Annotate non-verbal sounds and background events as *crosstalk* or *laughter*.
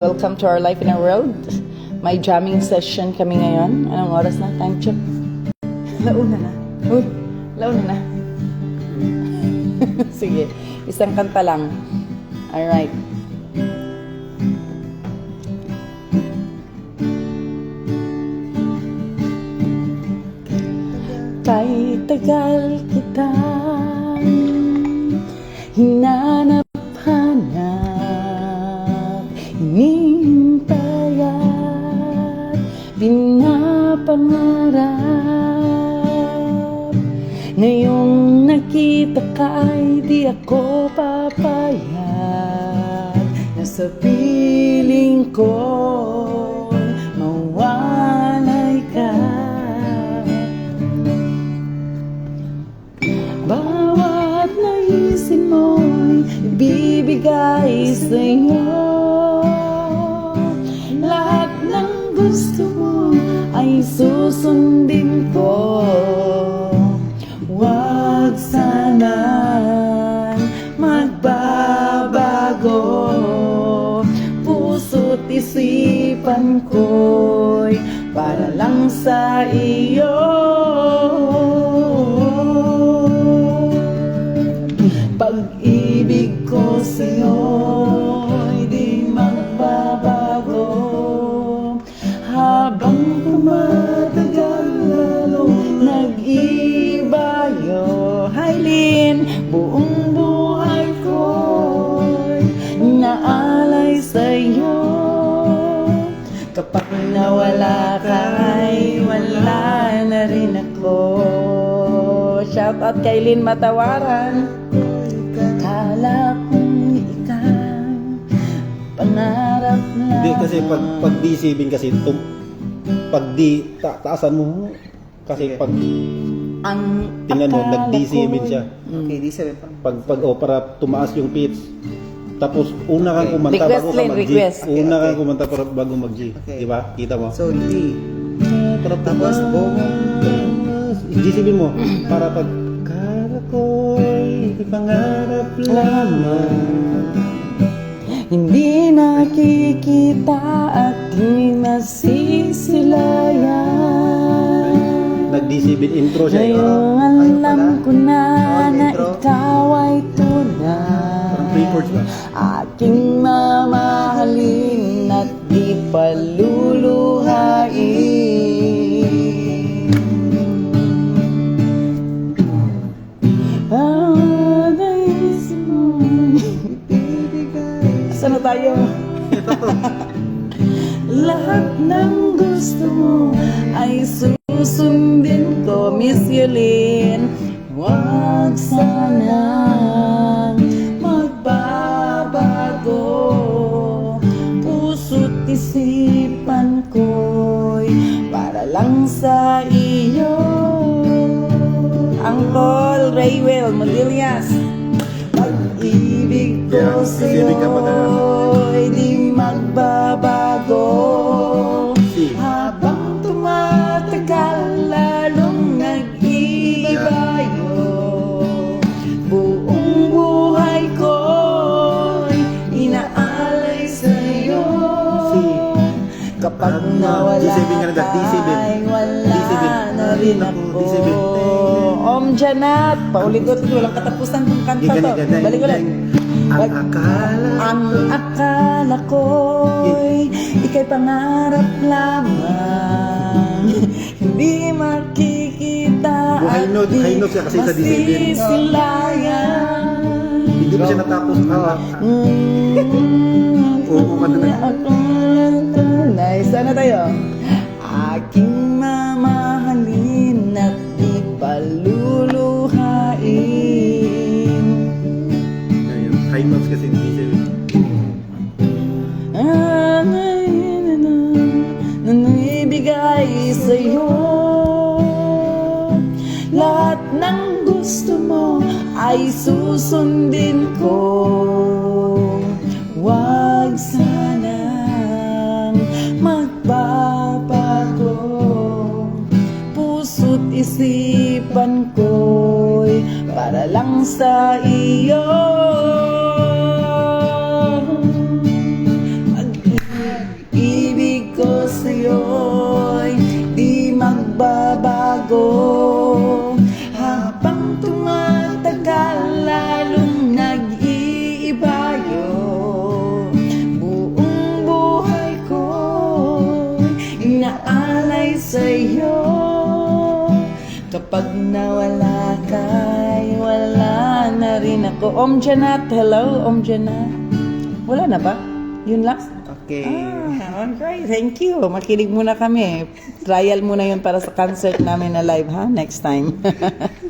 Welcome to our Life in our World. May jamming session kami ngayon. Anong oras na? Time check. *laughs* Launa na. Uy, launa na. *laughs* Sige, isang kanta lang. Alright. Kay tagal kitang hinanap-hanap pinapangarap Ngayong nakita ka ay di ako papayag. Na sa piling ko ay susundin ko. Huwag sana magbabago. Puso't isipan ko'y para lang sa iyo. Pag-ibig ko sa'yo'y Kapag nawala ka ay wala na rin ako Shout out kay Lynn Matawaran Kala kong ikaw Pangarap lang Hindi kasi pag pag D7 kasi tum, pag D ta, taasan mo kasi pag Ang tingnan mo akala nag D7 ko'y- siya. Okay, di sabi pa. Pag pag o para tumaas yung pitch. Tapos una kang Okay. kumanta Request, bago ka Lynn, mag G. request. Una Okay, kang okay. kumanta para bago mag G. Okay. Di ba? Kita mo. So, D. Tapos buong G7 mo para pag kala ko'y pangarap lamang. Hindi nakikita at di masisilayan Nag D7 intro siya. eh. Ngayong alam ko na Aking mamahalin at di paluluhain naisip mo Saan na tayo? *laughs* Lahat ng gusto mo ay susundin ko, Miss Yulin. Huwag sanang Angkol Raywell Modillas. Pag-ibig ko Yeah, sa'yo ay di magbabago Si. Habang tumatagal lalong nag-iiba yun Buong buhay ko'y inaalay sa'yo Si. Kapag Ano, nawala D7 ka na, ka D7. ay wala D7. na rin ako D7. Om Janat, paulit-ulit walang katapusan kung kanta to Balik ulit. Ang akala ang akala ko'y ika'y pangarap lamang *laughs* Hindi makikita at note, high note siya kasi sa D7. masisilayan Hindi mo siya natapos. Ah, Mm, Oo, kanta na. akala tunay. Saan na tayo? Ng gusto mo ay susundin ko. Huwag sanang magbabago Puso't isipan ko'y para lang sa iyo sa'yo Kapag nawala ka, ay wala na rin ako Om Janat, hello, Om Janat Wala na ba? Yun lang? Okay. Ah, alright. Thank you. Makinig muna kami. Trial muna yun para sa concert namin na live, ha? Next time. *laughs*